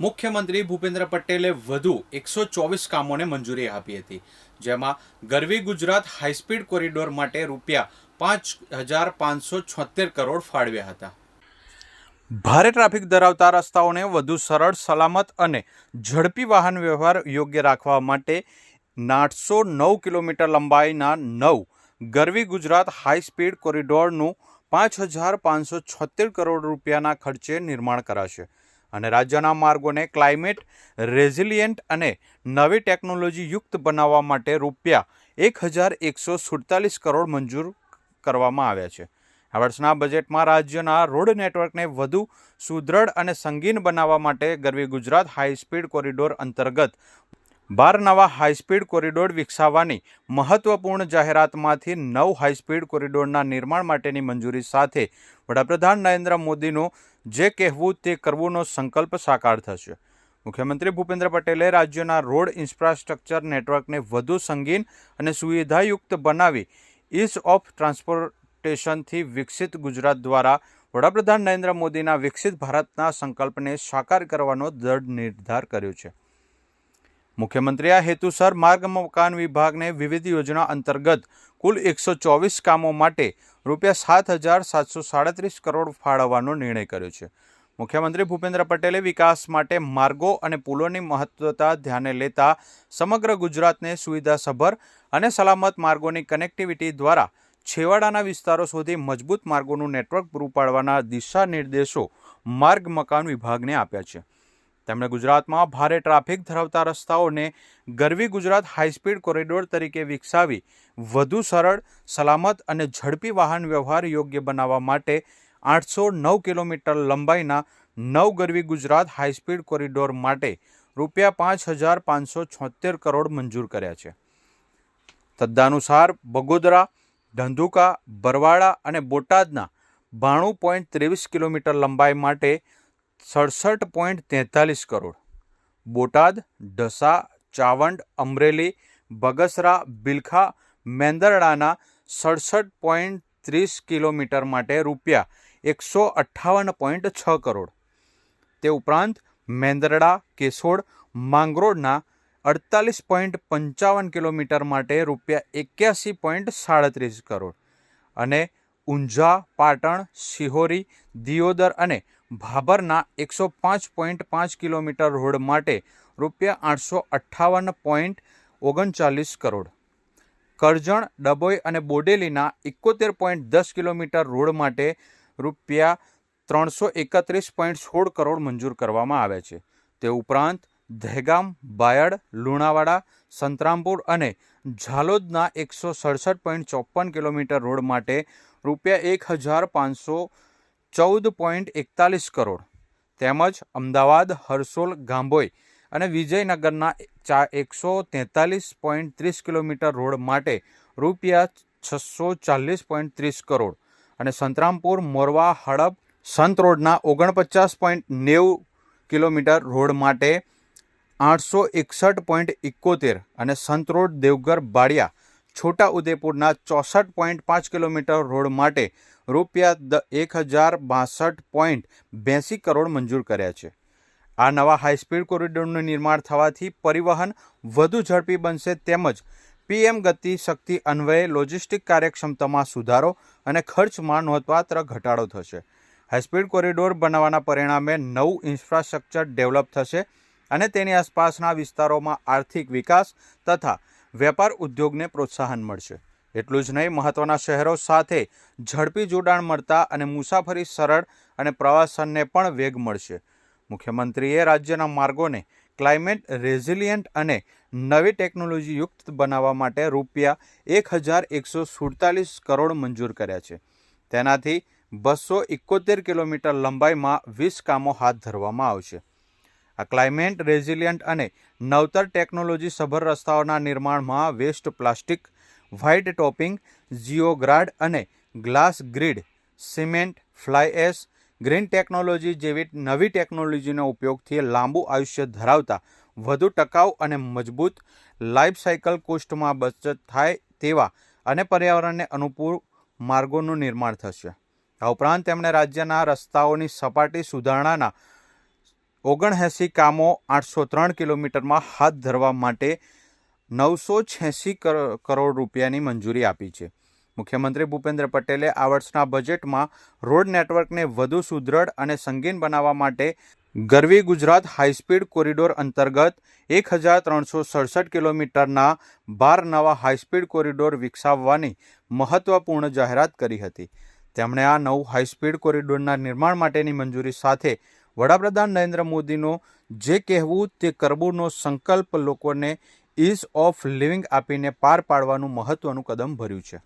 મુખ્યમંત્રી ભૂપેન્દ્ર પટેલે વધુ એકસો ચોવીસ કામોને મંજૂરી આપી હતી, જેમાં ગરવી ગુજરાત હાઈસ્પીડ કોરિડોર માટે રૂપિયા પાંચ હજાર પાંચસો છોતેર કરોડ ફાળવ્યા હતા. ભારે ટ્રાફિક ધરાવતા રસ્તાઓને વધુ સરળ, સલામત અને ઝડપી વાહન વ્યવહાર યોગ્ય રાખવા માટે આઠસો નવ કિલોમીટર લંબાઈના નવ ગરવી ગુજરાત હાઈ સ્પીડ કોરિડોરનું પાંચ હજાર પાંચસો છોતેર કરોડ રૂપિયાના ખર્ચે નિર્માણ કરાશે. અને રાજ્યના માર્ગોને ક્લાઇમેટ રેઝિલિયન્ટ અને નવી ટેકનોલોજી યુક્ત બનાવવા માટે રૂપિયા એક હજાર એકસો સુડતાલીસ કરોડ મંજૂર કરવામાં આવ્યા છે. આ વર્ષના બજેટમાં રાજ્યના રોડ નેટવર્કને વધુ સુદૃઢ અને સંગીન બનાવવા માટે Garvi Gujarat high speed corridor અંતર્ગત બાર નવા હાઈસ્પીડ કોરિડોર વિકસાવવાની મહત્વપૂર્ણ જાહેરાતમાંથી નવ હાઈસ્પીડ કોરિડોરના નિર્માણ માટેની મંજૂરી સાથે વડાપ્રધાન નરેન્દ્ર મોદીનું જે કહેવું તે કરવુંનો સંકલ્પ સાકાર થશે. મુખ્યમંત્રી ભૂપેન્દ્ર પટેલે રાજ્યના રોડ ઇન્ફ્રાસ્ટ્રક્ચર નેટવર્કને વધુ સંગીન અને સુવિધાયુક્ત બનાવી ઇઝ ઓફ ટ્રાન્સપોર્ટેશનથી વિકસિત ગુજરાત દ્વારા વડાપ્રધાન નરેન્દ્ર મોદીના વિકસિત ભારતના સંકલ્પને સાકાર કરવાનો દૃઢ નિર્ધાર કર્યો છે. મુખ્યમંત્રી આ હેતુસર માર્ગ મકાન વિભાગને વિવિધ યોજના અંતર્ગત કુલ એકસો ચોવીસ કામો માટે રૂપિયા સાત હજાર સાતસો સાડત્રીસ કરોડ ફાળવવાનો નિર્ણય કર્યો છે. મુખ્યમંત્રી ભૂપેન્દ્ર પટેલે વિકાસ માટે માર્ગો અને પુલોની મહત્વતા ધ્યાને લેતા સમગ્ર ગુજરાતને સુવિધાસભર અને સલામત માર્ગોની કનેક્ટિવિટી દ્વારા છેવાડાના વિસ્તારો સુધી મજબૂત માર્ગોનું નેટવર્ક પૂરું પાડવાના દિશા નિર્દેશો માર્ગ મકાન વિભાગને આપ્યા છે. તેમણે ગુજરાતમાં ભારે ટ્રાફિક ધરાવતા રસ્તાઓને Garvi Gujarat high speed corridor તરીકે વિકસાવી વધુ સરળ, સલામત અને ઝડપી વાહન વ્યવહાર યોગ્ય બનાવવા માટે આઠસો નવ કિલોમીટર લંબાઈના નવ ગરવી ગુજરાત હાઈસ્પીડ કોરિડોર માટે રૂપિયા પાંચ હજાર પાંચસો છોતેર કરોડ મંજૂર કર્યા છે. તદ્દાનુસાર બગોદરા, ધંધુકા બરવાડા અને બોટાદના બાણું પોઈન્ટ ત્રેવીસ કિલોમીટર લંબાઈ માટે સડસઠ પોઈન્ટ તેતાલીસ કરોડ. બોટાદ, ઢસા, ચાવંડ, અમરેલી, બગસરા, બિલખા, મેંદરડાના સડસઠ પોઈન્ટ ત્રીસ કિલોમીટર માટે રૂપિયા એકસો અઠ્ઠાવન પોઈન્ટ છ કરોડ. તે ઉપરાંત મેંદરડા કેસોડ માંગરોળના અડતાલીસ પોઈન્ટ પંચાવન કિલોમીટર માટે રૂપિયા એક્યાસી પોઈન્ટ સાડત્રીસ કરોડ અને ઊંઝા, પાટણ, શિહોરી, દિયોદર અને ભાભરના એકસો પાંચ પોઈન્ટ પાંચ કિલોમીટર રોડ માટે રૂપિયા આઠસો અઠ્ઠાવન પોઈન્ટ ઓગણચાલીસ કરોડ. કરજણ, ડભોઈ અને બોડેલીના એકોતેર પોઈન્ટ દસ કિલોમીટર રોડ માટે રૂપિયા ત્રણસો એકત્રીસ પોઈન્ટ સોળ કરોડ મંજૂર કરવામાં આવ્યા છે. તે ઉપરાંત દહેગામ, બાયડ, લુણાવાડા, સંતરામપુર અને ઝાલોદના એકસો સડસઠ પોઈન્ટ ચોપન કિલોમીટર રોડ માટે રૂપિયા એક હજાર પાંચસો ચૌદ પોઈન્ટ એકતાલીસ કરોડ. તેમજ અમદાવાદ, હરસોલ, ગાંભોઈ અને વિજયનગરના ચા એકસો તેતાલીસ પોઈન્ટ ત્રીસ કિલોમીટર રોડ માટે રૂપિયા છસો ચાલીસ પોઈન્ટ ત્રીસ કરોડ અને સંતરામપુર, મોરવા, હડપ, સંત રોડના ઓગણપચાસ પોઈન્ટ નેવું કિલોમીટર રોડ માટે આઠસો એકસઠ પોઈન્ટ ઇકોતેર અને સંત રોડ દેવગર બાડિયા છોટા ઉદેપુરના ચોસઠ પોઈન્ટ પાંચ કિલોમીટર રોડ માટે રૂપિયા દ એક હજાર બાસઠ પોઈન્ટ બેસી કરોડ મંજૂર કર્યા છે. આ નવા હાઈસ્પીડ કોરિડોરનું નિર્માણ થવાથી પરિવહન વધુ ઝડપી બનશે તેમજ પીએમ ગતિ શક્તિ અન્વયે લોજિસ્ટિક કાર્યક્ષમતામાં સુધારો અને ખર્ચમાં નોંધપાત્ર ઘટાડો થશે. હાઈસ્પીડ કોરિડોર બનાવવાના પરિણામે નવું ઇન્ફ્રાસ્ટ્રક્ચર ડેવલપ થશે અને તેની આસપાસના વિસ્તારોમાં આર્થિક વિકાસ તથા વેપાર ઉદ્યોગને પ્રોત્સાહન મળશે. એટલું જ નહીં મહત્ત્વના શહેરો સાથે ઝડપી જોડાણ મળતા અને મુસાફરી સરળ અને પ્રવાસનને પણ વેગ મળશે. મુખ્યમંત્રીએ રાજ્યના માર્ગોને ક્લાઇમેટ રેઝિલિયન્ટ અને નવી ટેકનોલોજીયુક્ત બનાવવા માટે રૂપિયા એક હજાર એકસો સુડતાલીસ કરોડ મંજૂર કર્યા છે. તેનાથી બસો એકોતેર કિલોમીટર લંબાઈમાં વીસ કામો હાથ ધરવામાં આવશે. આ ક્લાઇમેટ રેઝિલિયન્ટ અને નવતર ટેકનોલોજી સભર રસ્તાઓના નિર્માણમાં waste plastic, white topping, geogrid અને glass grid, cement, fly ash, green technology જેવી નવી ટેકનોલોજીનો ઉપયોગથી લાંબુ આયુષ્ય ધરાવતા વધુ ટકાઉ અને મજબૂત લાઈફ સાયકલ કોસ્ટમાં બચત થાય તેવા અને પર્યાવરણને અનુકૂળ માર્ગોનું નિર્માણ થશે. આ ઉપરાંત તેમણે રાજ્યના રસ્તાઓની સપાટી સુધારણાના ઓગણએંસી કામો આઠસો ત્રણ કિલોમીટરમાં હાથ ધરવા માટે નવસો છ્યાસી કરોડ રૂપિયાની મંજૂરી આપી છે. મુખ્યમંત્રી ભૂપેન્દ્ર પટેલે આ વર્ષના બજેટમાં રોડ નેટવર્કને વધુ સુદૃઢ અને સંગીન બનાવવા માટે ગરવી ગુજરાત હાઈસ્પીડ કોરિડોર અંતર્ગત એક હજાર ત્રણસો સડસઠ કિલોમીટરના બાર નવા હાઈસ્પીડ કોરિડોર વિકસાવવાની મહત્વપૂર્ણ જાહેરાત કરી હતી. તેમણે આ નવું હાઈસ્પીડ કોરિડોરના નિર્માણ માટેની મંજૂરી સાથે વડાપ્રધાન નરેન્દ્ર મોદીનો જે કહેવું તે કરવુંનો સંકલ્પ લોકોને ઇઝ ઓફ લિવિંગ આપીને પાર પાડવાનું મહત્વનું કદમ ભર્યું છે.